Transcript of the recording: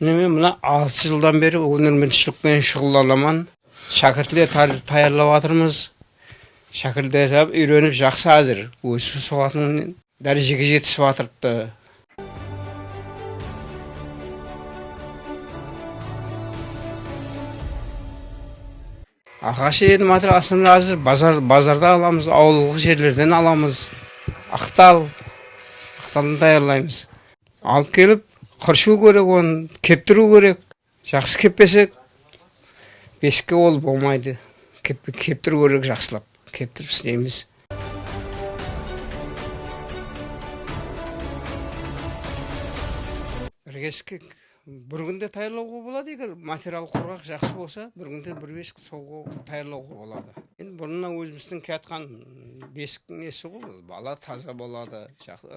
мен мына алты жылдан бері өнерменшілікпен шұғылдаламан шәкіртлер даярлап жатырмыз шәкірттер үйреніп жақсы әзір өсу соғатын дәрежеге жетісіп жатырыпты ағаш енді қазір базар базарда аламыз ауылдық жерлерден аламыз. Ақтал. Ақталдан даярлаймыз алып келіп қыршу керек оны кептіру керек жақсы кеппесек бесікке ол болмайды Кеп, кептіру керек жақсылап кептіріп істейміз бір кесікке бір күнде даярлауға болады егер материал құрғақ жақсы болса бір күнде бір бесік соғуға даярлауға болады енді бұрыннан өзіміздің келатқан бесіктің несі ғой бала таза болады жақсы